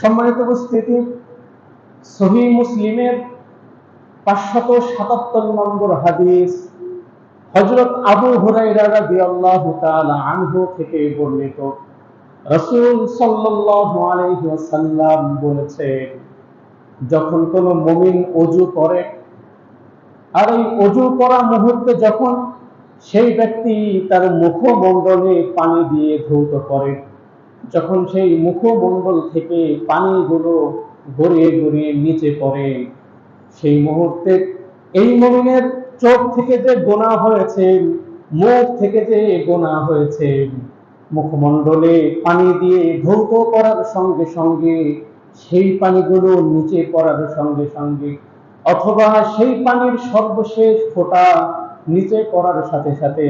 সম্মানিত উপস্থিতি, সহি মুসলিমের পাঁচশত সাতাত্তর নম্বর হাদিস হজরত আবু আনহু থেকে বর্ণিত। রাসূল ওয়াসাল্লাম বলেছেন, যখন কোনো মুমিন অজু করে, আর এই অজু করা মুহূর্তে যখন সেই ব্যক্তি তার মুখমণ্ডলে পানি দিয়ে ধৌত করে যখন সেই মুখমণ্ডল থেকে পানিগুলো গড়িয়ে গড়িয়ে নিচে পড়ে, সেই মুহূর্তে এই মমিনের চোখ থেকে যে গোনা হয়েছে, মুখ থেকে যে গোনা হয়েছে, মুখমণ্ডলে পানি দিয়ে ধৌত করার সঙ্গে সঙ্গে, সেই পানিগুলো নিচে পড়ার সঙ্গে সঙ্গে, অথবা সেই পানির সর্বশেষ ফোঁটা নিচে পড়ার সাথে সাথে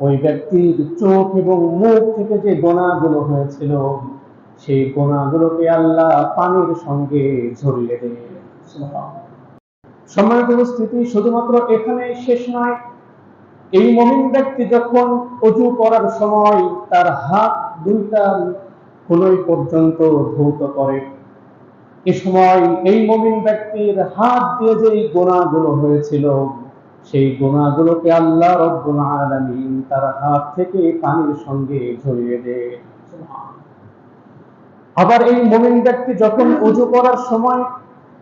ওই ব্যক্তির চোখ এবং মুখ থেকে যে গোনাগুলো হয়েছিল, সেই গোনাগুলোকে আল্লাহ পানির সঙ্গে ঝরিয়ে দেয়। সম্মানিত উপস্থিতি, শুধুমাত্র এখানে শেষ নয় এই মমিন ব্যক্তি যখন অজু করার সময় তার হাত দুইটা কোনই পর্যন্ত ধৌত করে, এ সময় এই মমিন ব্যক্তির হাত দিয়ে যে গোনাগুলো হয়েছিল সেই গোনাগুলোকে আল্লাহ রব্বুল আলামিন তার হাত থেকে পানির সঙ্গে ঝরিয়ে দেয় আবার এই মমিন ব্যক্তি যখন উজু করার সময়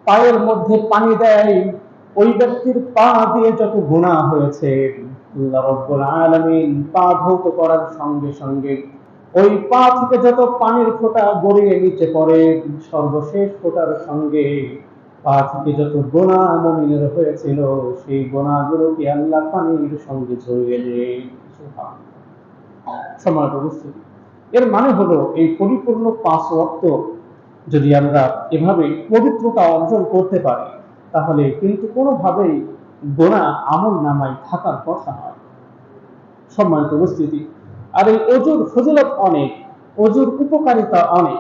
পায়ের মধ্যে পানি দেয়, ওই ব্যক্তির পা দিয়ে যত গুণা হয়েছে, আল্লাহ রব্বুল আলামিন পা করার সঙ্গে সঙ্গে ওই পা থেকে যত পানির ফোঁটা গড়িয়ে নিচে পড়ে, সর্বশেষ ফোঁটার সঙ্গে থেকে যত গোনা মমিনের হয়েছিল, সেই গোনাগুলোকে আল্লাহ পানির সঙ্গে ঝরিয়ে দেয়? সমাজ উপস্থিতি। এর মানে হলো, এই পরিপূর্ণ পাঁচ ওয়াক্ত যদি আমরা এভাবে পবিত্রতা অর্জন করতে পারি, তাহলে কিন্তু কোনোভাবেই গোনা আমল নামায় থাকার কথা নয়। সম্মানিত উপস্থিতি। আর এই অজুর ফজিলত অনেক অজুর উপকারিতা অনেক।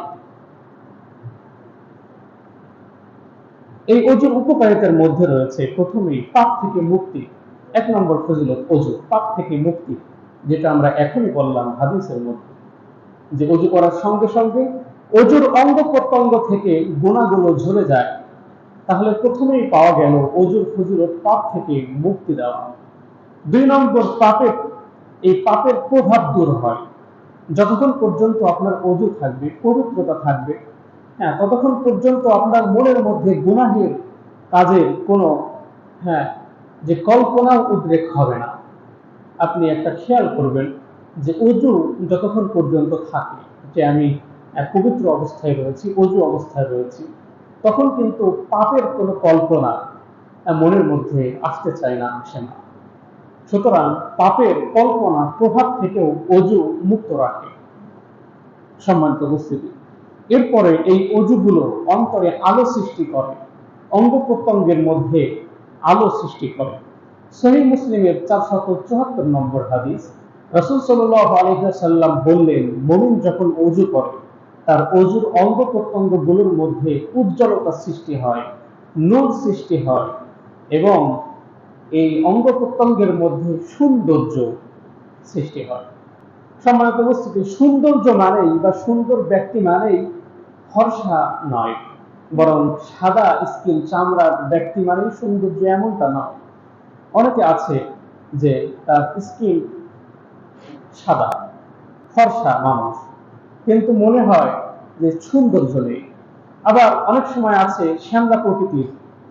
এই অজুর উপকারিতার মধ্যে রয়েছে প্রথমেই পাপ থেকে মুক্তি, এক নম্বর ফজিলত অজু, পাপ থেকে মুক্তি, যেটা আমরা এখনই বললাম হাদিসের মধ্যে। যে অজু করার সঙ্গে সঙ্গে অজুর অঙ্গ প্রত্যঙ্গ থেকে গুণাগুলো ঝরে যায়। তাহলে প্রথমেই পাওয়া গেল অজুর ফজিলত পাপ থেকে মুক্তি দেওয়া। দুই নম্বর পাপের, এই পাপের প্রভাব দূর হয়। যতক্ষণ পর্যন্ত আপনার অজু থাকবে, পবিত্রতা থাকবে হ্যাঁ ততক্ষণ পর্যন্ত আপনার মনের মধ্যে গুনাহের কাজে কোনো হ্যাঁ যে কল্পনাও উদ্রেক হবে না। আপনি একটা খেয়াল করবেন যে অজু যতক্ষণ পর্যন্ত থাকে, যে আমি পবিত্র অবস্থায় রয়েছি, অজু অবস্থায় রয়েছি, তখন কিন্তু পাপের কোনো কল্পনা মনের মধ্যে আসতে চায় না, আসে না। সুতরাং পাপের কল্পনা প্রভাব থেকেও অজু মুক্ত রাখে। সম্মানিত উপস্থিতি। এরপরে এই অজুগুলো অন্তরে আলো সৃষ্টি করে অঙ্গ প্রত্যঙ্গের মধ্যে আলো সৃষ্টি করে। সহি মুসলিমের চারশত চুয়াত্তর নম্বর হাদিস, রসুল সাল্লাহ আলহাম বললেন মমিন যখন অজু করে, তার অজুর অঙ্গ প্রত্যঙ্গগুলোর মধ্যে উজ্জ্বলতা সৃষ্টি হয়, নূর সৃষ্টি হয় এবং এই অঙ্গ প্রত্যঙ্গের মধ্যে সৌন্দর্য সৃষ্টি হয়। সম্মানিত উপস্থিতি, সৌন্দর্য মানেই বা সুন্দর ব্যক্তি মানেই ফর্সা নয়, বরং সাদা স্কিন চামড়ার ব্যক্তি মানেই সৌন্দর্য এমনটা নয়। অনেকে আছে যে তার স্কিন সাদা ফর্সা মানুষ, কিন্তু মনে হয় যে সৌন্দর্য নেই। আবার অনেক সময় আছে শ্যামলা প্রকৃতির,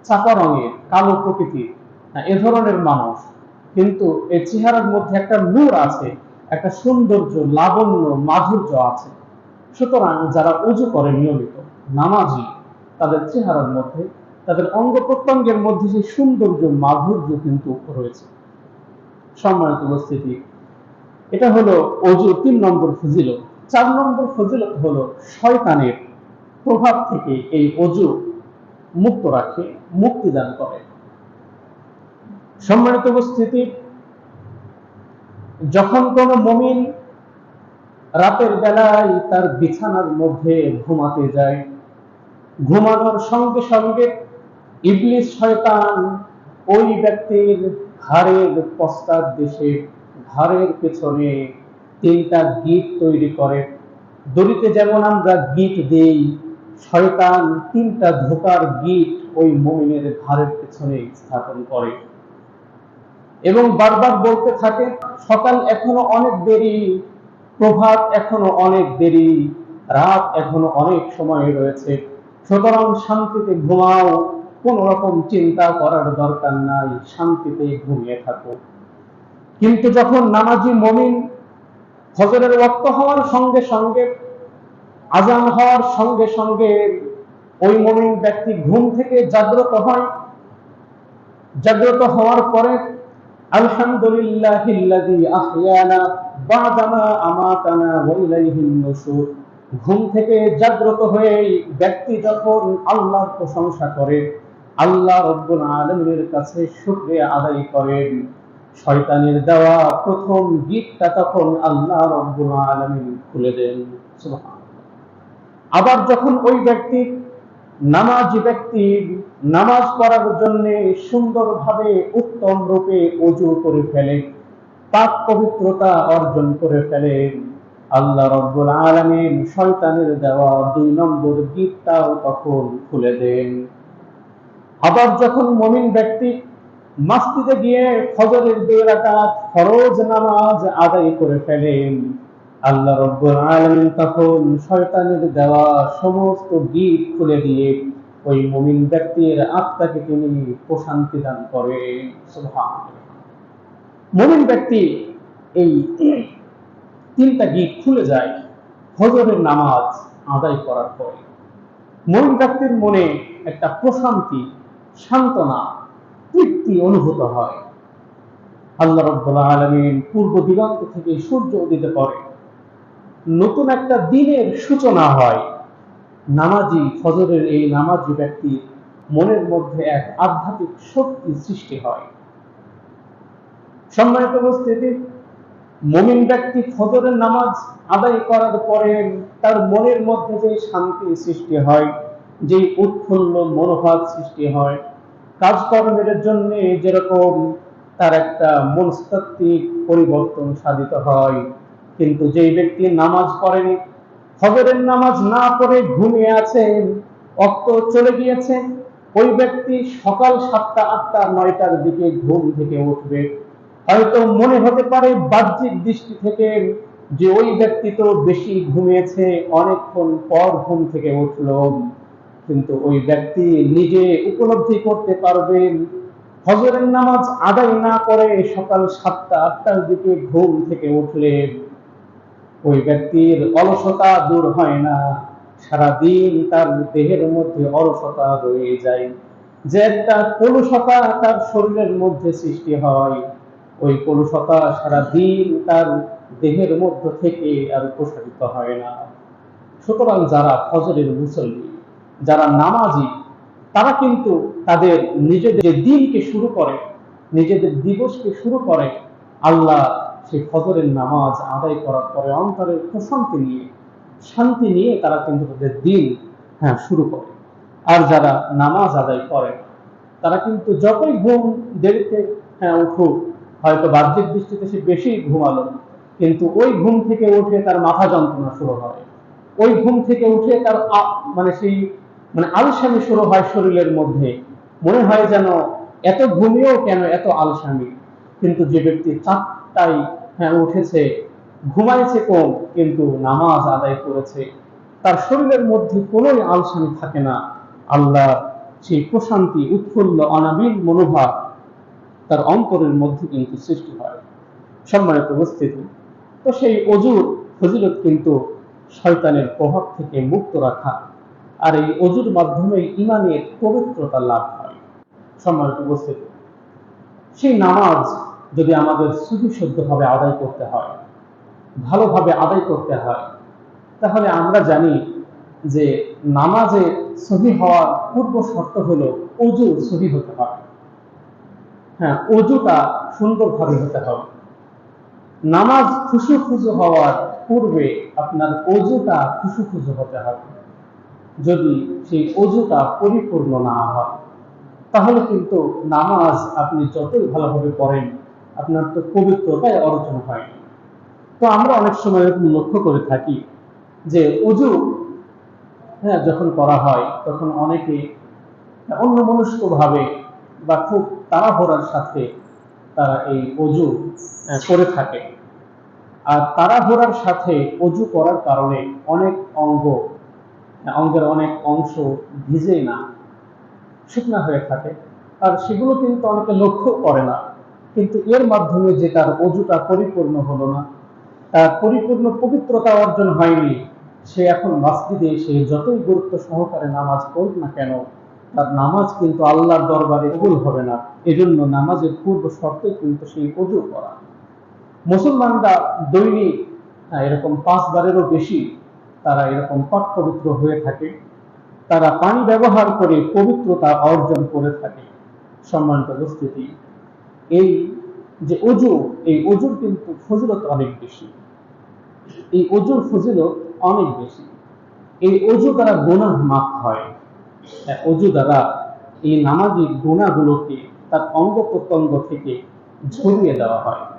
চাপা রঙের, কালো প্রকৃতির এ ধরনের মানুষ। কিন্তু এই চেহারার মধ্যে একটা নূর আছে, একটা সৌন্দর্য লাবণ্য মাধুর্য আছে। সুতরাং যারা উজু করে নিয়মিত নামাজি, তাদের চেহারার মধ্যে, তাদের অঙ্গ প্রত্যঙ্গের মধ্যে সেই সৌন্দর্য, মাধুর্য কিন্তু রয়েছে। সম্মানিত উপস্থিতি, এটা হলো অজু তিন নম্বর ফজিলত। চার নম্বর ফজিলত হলো শয়তানের প্রভাব থেকে এই অজু মুক্ত রাখে, মুক্তি দান করে। সম্মানিত উপস্থিতি, যখন কোনো মমিন রাতের বেলায় তার বিছানার মধ্যে ঘুমাতে যায়। ঘুমানোর সঙ্গে সঙ্গে ইবলিস শয়তান ওই ব্যক্তির ঘাড়ের পশ্চাৎ দেশে, ঘাড়ের পেছনে তিনটা গিট তৈরি করে। দড়িতে যেমন আমরা গিট দেই, শয়তান তিনটা ধোকার গিট ওই মমিনের ঘাড়ের পেছনে স্থাপন করে। এবং বারবার বলতে থাকে, সকাল এখনও অনেক দেরি প্রভাত এখনও অনেক দেরি, রাত এখনও অনেক সময় রয়েছে। সুতরাং শান্তিতে ঘুমাও, কোন রকম চিন্তা করার দরকার নাই, শান্তিতে ঘুমিয়ে থাকো। কিন্তু যখন নামাজি মমিন ফজরের ওয়াক্ত হওয়ার সঙ্গে সঙ্গে, আজান হওয়ার সঙ্গে সঙ্গে ওই মমিন ব্যক্তি ঘুম থেকে জাগ্রত হয়, জাগ্রত হওয়ার পরে আহইয়ানা বাদামা আমাতানা ওয়া ইলাইহিন নুশুর ঘুম থেকে জাগ্রত হয়ে ব্যক্তি যখন আল্লাহর প্রশংসা করে, আল্লাহ রব্বুল আলামিনের কাছে শুকরিয়া আদায় করেন। শয়তানের দেওয়া প্রথম গীতটা তখন আল্লাহ রব্বুল আলামিন খুলে দেন। আবার যখন ওই ব্যক্তি নামাজি ব্যক্তি নামাজ পড়ার জন্য সুন্দরভাবে উত্তম রূপে অজু করে ফেলে, পাক পবিত্রতা অর্জন করে ফেলে। আল্লাহ রব্বুল আলামিন শয়তানের দেওয়া দুই নম্বর গীতটাও তখন খুলে দেন। আবার যখন মমিন ব্যক্তি মাস্তিতে গিয়ে ফজরের দুই রাকাত ফরজ নামাজ আদায় করে ফেলেন আল্লাহ রব্বুল আলামিন তখন শয়তানের দেওয়া সমস্ত গীত খুলে দিয়ে ওই মুমিন ব্যক্তির আত্মাকে তিনি প্রশান্তি দান করেন। মুমিন ব্যক্তি এই তিনটা গীত খুলে যায় ফজরের নামাজ আদায় করার পরে। মুমিন ব্যক্তির মনে একটা প্রশান্তি, সান্ত্বনা, তৃপ্তি অনুভূত হয়। আল্লাহ রব্বুল আলামিন পূর্ব দিগন্ত থেকে সূর্য উদিত করে নতুন একটা দিনের সূচনা হয়। নামাজি, ফজরের এই নামাজি ব্যক্তির মনের মধ্যে এক আধ্যাত্মিক শক্তি সৃষ্টি হয়। সম্মানিত উপস্থিতি, মমিন ব্যক্তি ফজরের নামাজ আদায় করার পরে তার মনের মধ্যে যে শান্তি সৃষ্টি হয় যে উৎফুল্ল মনোভাব সৃষ্টি হয়, কাজকর্মের জন্য যেরকম তার একটা মনস্তাত্ত্বিক পরিবর্তন সাধিত হয়। কিন্তু যেই ব্যক্তি নামাজ পড়েনি, ফজরের নামাজ না পড়ে ঘুমিয়ে আছেন অক্ত চলে গিয়েছে, ওই ব্যক্তি সকাল সাতটা, আটটা, নয়টার দিকে ঘুম থেকে উঠবে। হয়তো মনে হতে পারে বাহ্যিক দৃষ্টি থেকে যে ওই ব্যক্তি তো বেশি ঘুমিয়েছে, অনেকক্ষণ পর ঘুম থেকে উঠল। কিন্তু ওই ব্যক্তি নিজে উপলব্ধি করতে পারবেন হজরের নামাজ আদায় না করে সকাল সাতটা, আটটার দিকে ঘুম থেকে উঠলে। ওই ব্যক্তির অলসতা দূর হয় না। সারাদিন তার দেহের মধ্যে অলসতা রয়ে যায়। যে একটা কলুষতা তার শরীরের মধ্যে সৃষ্টি হয়। ওই কলুষতা সারাদিন তার দেহের মধ্য থেকে আর প্রসারিত হয় না। সুতরাং যারা ফজরের মুসল্লি, যারা নামাজি, তারা কিন্তু তাদের নিজেদের দিনকে শুরু করে, নিজেদের দিবসকে শুরু করে আল্লাহ সেই ফজরের নামাজ আদায় করার পরে অন্তরের প্রশান্তি নিয়ে, শান্তি নিয়ে তারা কিন্তু তাদের দিন হ্যাঁ শুরু করে। আর যারা নামাজ আদায় করে, তারা কিন্তু যতই ঘুম দেরিতে হ্যাঁ উঠুক, হয়তো বাহ্যিক দৃষ্টিতে সে বেশি ঘুমালো, কিন্তু ওই ঘুম থেকে উঠে তার মাথা যন্ত্রণা শুরু হয়। ওই ঘুম থেকে উঠে তার মানে সেই মানে আলসামি শুরু হয় শরীরের মধ্যে। মনে হয় যেন এত ঘুমিয়েও কেন এত আলসামি? কিন্তু যে ব্যক্তি চারটায় হ্যাঁ উঠেছে। ঘুমাইছে কম, কিন্তু নামাজ আদায় করেছে। তার শরীরের মধ্যে কোনো আলসামি থাকে না। আল্লাহ সেই প্রশান্তি, উৎফুল্ল, অনাবিল মনোভাব তার অন্তরের মধ্যে কিন্তু সৃষ্টি হয়। সম্মানিত উপস্থিতি, তো সেই অজুর ফজিলত কিন্তু শয়তানের প্রভাব থেকে মুক্ত রাখা আর এই অজুর মাধ্যমে ইমানের পবিত্রতা লাভ হয়। সম্মানিত উপস্থিতি, সেই নামাজ যদি আমাদের সুবিশুদ্ধভাবে আদায় করতে হয়, ভালোভাবে আদায় করতে হয়, তাহলে আমরা জানি যে নামাজে সহি হওয়ার পূর্ব শর্ত হলো অজু সহি হতে হবে হ্যাঁ অজুটা সুন্দরভাবে হতে হবে। নামাজ খুশু খুশু হওয়ার পূর্বে আপনার অজুটা খুশু খুশু হতে হবে। যদি সেই অজুটা পরিপূর্ণ না হয়, তাহলে কিন্তু নামাজ আপনি যতই ভালোভাবে পড়েন আপনার তো পবিত্রতায় অর্জন হয়। তো আমরা অনেক সময় এরকম লক্ষ্য করে থাকি যে অজু হ্যাঁ যখন করা হয়, তখন অনেকে অন্য ভাবে বা খুব তাড়াহুড়ার সাথে তারা এই অজু করে থাকে। আর তাড়াহুড়ার সাথে অজু করার কারণে অনেক অঙ্গ, অঙ্গের অনেক অংশ ভিজে না, শুকনা হয়ে থাকে। আর সেগুলো কিন্তু অনেকে লক্ষ্য করে না। কিন্তু এর মাধ্যমে যে তার অজুটা পরিপূর্ণ হলো না পরিপূর্ণ পবিত্রতা অর্জন হয়নি, সে এখন মসজিদে এসে যতই গুরুত্ব সহকারে নামাজ পড়ুক না কেন, তার নামাজ কিন্তু আল্লাহর দরবারে কবুল হবে না। এজন্য নামাজের পূর্ব শর্তে কিন্তু সেই অজু করা। মুসলমানরা দৈনিক এরকম পাঁচবারেরও বেশি তারা এরকম পাক পবিত্র হয়ে থাকে। তারা পানি ব্যবহার করে পবিত্রতা অর্জন করে থাকে। সম্মানিত উপস্থিতি এই যে অজু এই অজুর কিন্তু ফজিলত অনেক বেশি। এই অজুর ফজিলত অনেক বেশি। এই অজু দ্বারা গোনা মাফ হয়। হ্যাঁ, অজু দ্বারা এই নামাজি গোনাগুলোকে তার অঙ্গ প্রত্যঙ্গ থেকে ঝরিয়ে দেওয়া হয়।